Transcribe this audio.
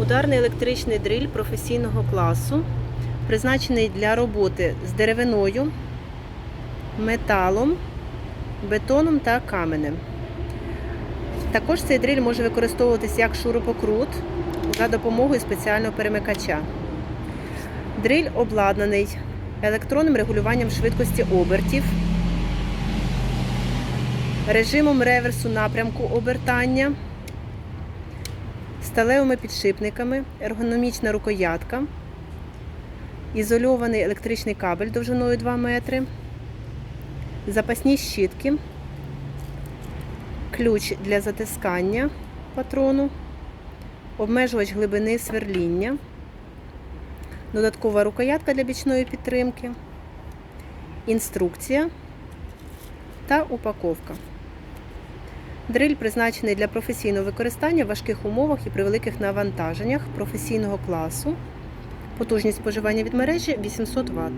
Ударний електричний дриль професійного класу, призначений для роботи з деревиною, металом, бетоном та каменем. Також цей дриль може використовуватись як шурупокрут за допомогою спеціального перемикача. Дриль обладнаний електронним регулюванням швидкості обертів, режимом реверсу напрямку обертання, сталевими підшипниками, ергономічна рукоятка, ізольований електричний кабель довжиною 2 метри, запасні щітки, ключ для затискання патрону, обмежувач глибини сверління, додаткова рукоятка для бічної підтримки, інструкція та упаковка. Дриль призначений для професійного використання в важких умовах і при великих навантаженнях професійного класу. Потужність споживання від мережі 800 Вт.